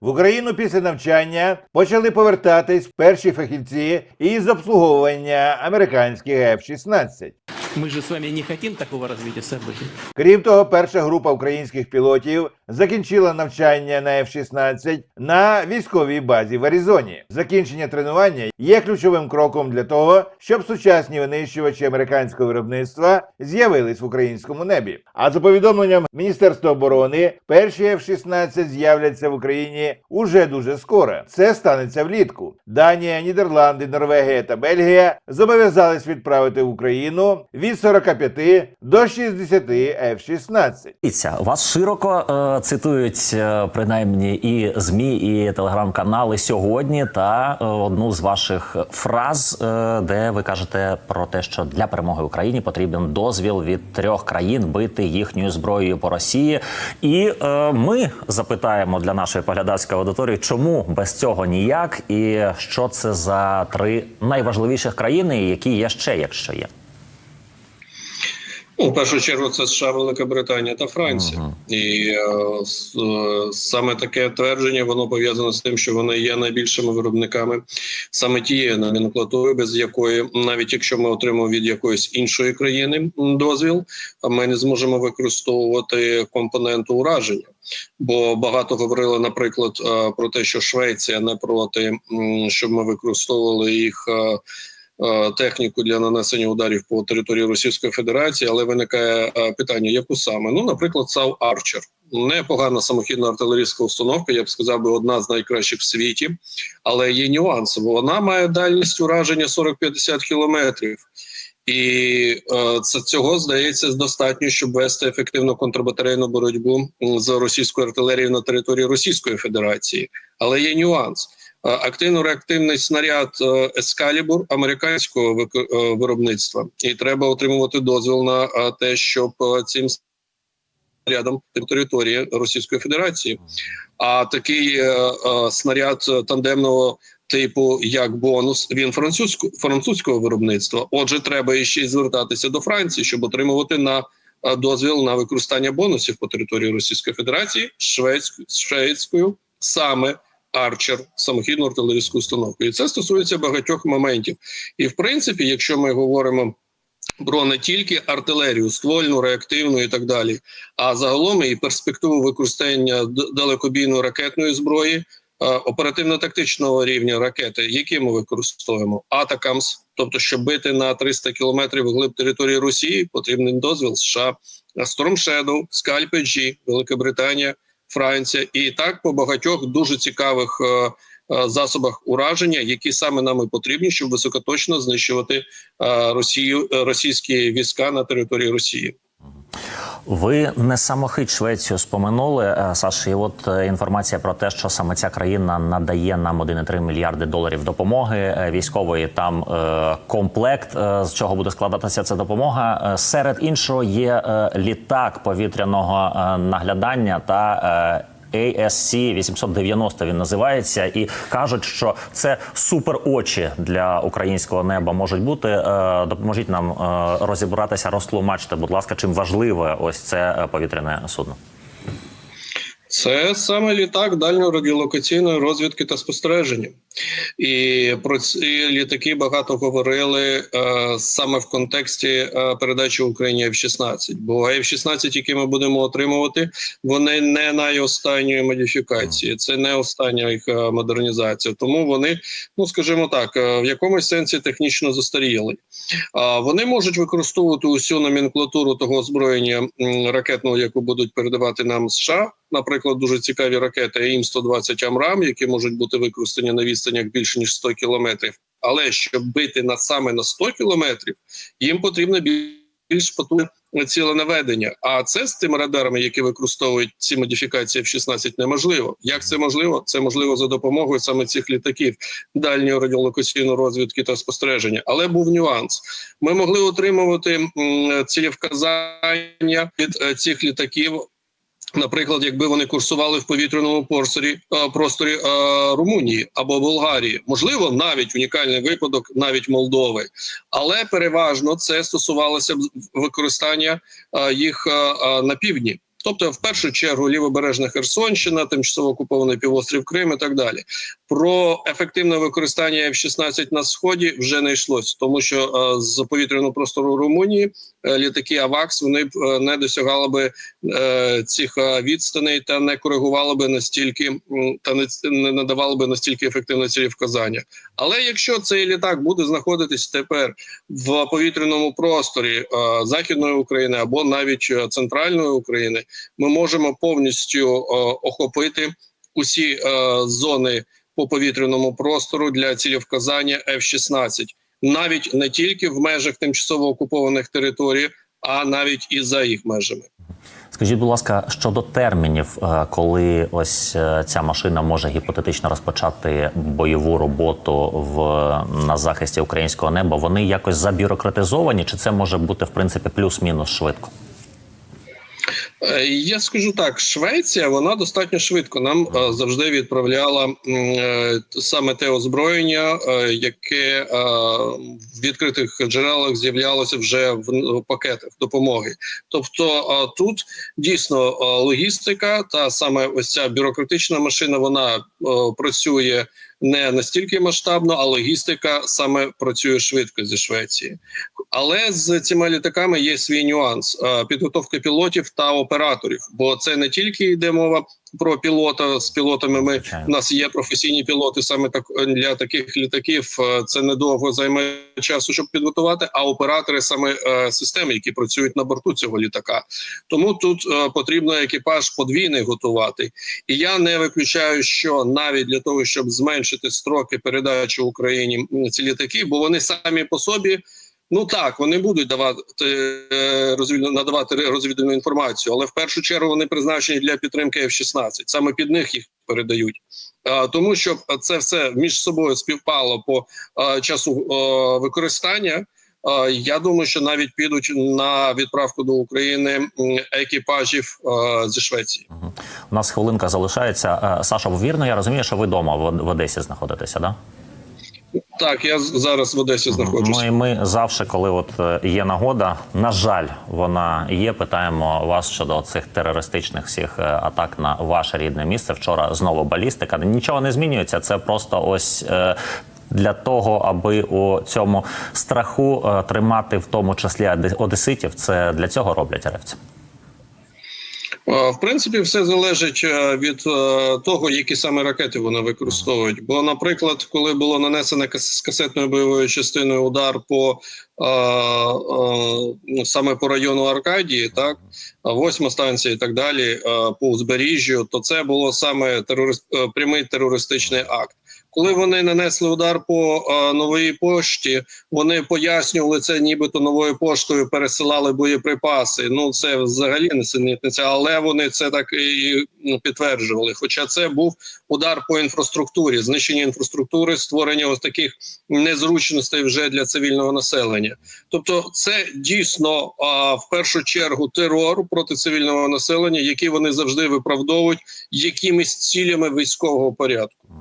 В Україну після навчання почали повертатись перші фахівці із обслуговування американських F-16. Мы же с вами не хотим такого развития событий. Крім того, перша група українських пілотів закінчила навчання на F-16 на військовій базі в Аризоні. Закінчення тренування є ключовим кроком для того, щоб сучасні винищувачі американського виробництва з'явились в українському небі. А за повідомленням Міністерства оборони, перші F-16 з'являться в Україні уже дуже скоро. Це станеться влітку. Данія, Нідерланди, Норвегія та Бельгія зобов'язались відправити в Україну від 45 до 60 F-16. Дивіться, вас широко е, цитують е, принаймні і змі, і телеграм-канали сьогодні. Та е, одну з ваших фраз, е, де ви кажете про те, що для перемоги Україні потрібен дозвіл від трьох країн бити їхньою зброєю по Росії. І е, ми запитаємо для нашої поглядацької аудиторії, чому без цього ніяк, і що це за три найважливіших країни, які є ще, якщо є. Ну, в першу чергу, це США, Велика Британія та Франція, і е, е, саме таке твердження воно пов'язане з тим, що вони є найбільшими виробниками саме тієї номенклатури, без якої, навіть якщо ми отримаємо від якоїсь іншої країни дозвіл, ми не зможемо використовувати компоненту ураження. Бо багато говорили, наприклад, е, про те, що Швеція не проти, щоб ми використовували їх. Е, техніку для нанесення ударів по території Російської Федерації, але виникає е, питання, яку саме? Ну, наприклад, САУ Арчер. Непогана самохідна артилерійська установка, я б сказав, би одна з найкращих в світі, але є нюанси, бо вона має дальність ураження 40-50 кілометрів. І е, це цього здається достатньо, щоб вести ефективну контрбатарейну боротьбу з російською артилерією на території Російської Федерації. Але є нюанс. Е, Активно-реактивний снаряд е, Ескалібур американського е, виробництва, і треба отримувати дозвіл на е, те, щоб цим снарядом території Російської Федерації. А такий снаряд тандемного типу, як бонус, він французько, французького виробництва. Отже, треба ще й звертатися до Франції, щоб отримувати на дозвіл на використання бонусів по території Російської Федерації шведською, шведською саме Арчер, самохідну артилерійську установку. І це стосується багатьох моментів. І в принципі, якщо ми говоримо про не тільки артилерію, ствольну, реактивну і так далі, а загалом і перспективу використання далекобійної ракетної зброї, е, оперативно-тактичного рівня ракети, які ми використовуємо, Атакамс, тобто, щоб бити на 300 кілометрів глиб території Росії, потрібен дозвіл США, Storm Shadow, Scalp G, Велика Британія, Франція, і так по багатьох дуже цікавих е, е, засобах ураження, які саме нам і потрібні, щоб високоточно знищувати е, Росію, російські війська на території Росії. Ви не самохить Швецію споминули, Саші. Саш, і от е, інформація про те, що саме ця країна надає нам 1,3 мільярди доларів допомоги е, військової. Там е, комплект, е, з чого буде складатися ця допомога. Е, Серед іншого є е, літак повітряного е, наглядання та. ASC 890 він називається, і кажуть, що це супер очі для українського неба можуть бути. Е, Допоможіть нам е, розібратися, розтлумачте, будь ласка, чим важливе ось це е, повітряне судно. Це саме літак дальньої радіолокаційної розвідки та спостереження. І про ці літаки багато говорили е, саме в контексті е, передачі Україні F-16. Бо F-16, які ми будемо отримувати, вони не найостанньої модифікації, це не остання їх е, модернізація. Тому вони, ну скажімо так, е, в якомусь сенсі технічно застаріли. А вони можуть використовувати усю номенклатуру того озброєння ракетного, яку будуть передавати нам США. Наприклад, дуже цікаві ракети АІМ-120 Амрам, які можуть бути використані на відстанях більше ніж 100 кілометрів. Але щоб бити на саме на 100 кілометрів, їм потрібно більш потужне ціленаведення. А це з тими радарами, які використовують ці модифікації F-16, неможливо. Як це можливо? Це можливо за допомогою саме цих літаків дальньої радіолокаційної розвідки та спостереження. Але був нюанс. Ми могли отримувати м, цілевказання від е, цих літаків. Наприклад, якби вони курсували в повітряному просторі, е, просторі е, Румунії або Болгарії, можливо, навіть унікальний випадок, навіть Молдови, але переважно це стосувалося б використання е, їх на півдні. тобто в першу чергу лівобережна Херсонщина, тимчасово окупований півострів Крим і так далі. Про ефективне використання F-16 на сході вже не йшлось, тому що е, з повітряного простору Румунії літаки АВАКС вони б е, не досягали би е, цих е, відстаней та не коригували би настільки та не, надавали би настільки ефективне цілі вказання. Але якщо цей літак буде знаходитись тепер в повітряному просторі е, західної України або навіть е, центральної України, ми можемо повністю е, охопити усі е, зони по повітряному простору для цілевказання F-16, навіть не тільки в межах тимчасово окупованих територій, а навіть і за їх межами. Скажіть, будь ласка, щодо термінів, е, коли ось е, ця машина може гіпотетично розпочати бойову роботу в на захисті українського неба, вони якось забюрократизовані, чи це може бути в принципі плюс-мінус швидко? Е, Я скажу так: Швеція вона достатньо швидко нам е, завжди відправляла е, саме те озброєння, яке в відкритих джерелах з'являлося вже в пакетах допомоги. Тобто тут дійсно логістика та саме ось ця бюрократична машина вона працює не настільки масштабно, а логістика саме працює швидко зі Швеції. Але з цими літаками є свій нюанс підготовки підготовка пілотів та операторів, бо це не тільки йде мова про пілота з пілотами. Ми у нас є професійні пілоти саме так для таких літаків. е, Це недовго займає часу, щоб підготувати. А оператори саме е, системи, які працюють на борту цього літака. Тому тут е, потрібно екіпаж подвійний готувати. І я не виключаю, що навіть для того, щоб зменшити строки передачі Україні ці літаки, бо вони самі по собі. Ну так, вони будуть давати е, надавати розвідувальну інформацію, але в першу чергу вони призначені для підтримки F-16. Саме під них їх передають. Тому щоб це все між собою співпало по часу використання. Я думаю, що навіть підуть на відправку до України екіпажів зі Швеції. У нас хвилинка залишається. Е, Саша, вірно, я розумію, що ви вдома в Одесі знаходитеся, да? Так, я зараз в Одесі знаходжусь. Ну і ми завжди, коли от е, є нагода, на жаль, вона є. Питаємо вас щодо цих терористичних всіх е, атак на ваше рідне місце. Вчора знову балістика. Нічого не змінюється. Це просто ось. е, Для того, аби у цьому страху тримати в тому числі оде- одеситів, це для цього роблять ревці. Е, В принципі, все залежить е, від е, того, які саме ракети вони використовують. Бо, наприклад, коли було нанесено з касетною бойовою частиною удар по саме по району Аркадії, так восьма станція і так далі, по узбережжю, то це було саме терорист, прямий терористичний акт. Коли вони нанесли удар по е, новій пошті, вони пояснювали це, нібито новою поштою пересилали боєприпаси. Ну це взагалі несенітниця, але вони це так і ну, підтверджували. Хоча це був удар по інфраструктурі, знищення інфраструктури, створення ось таких незручностей вже для цивільного населення. Тобто, це дійсно а, в першу чергу терор проти цивільного населення, який вони завжди виправдовують якимись цілями військового порядку.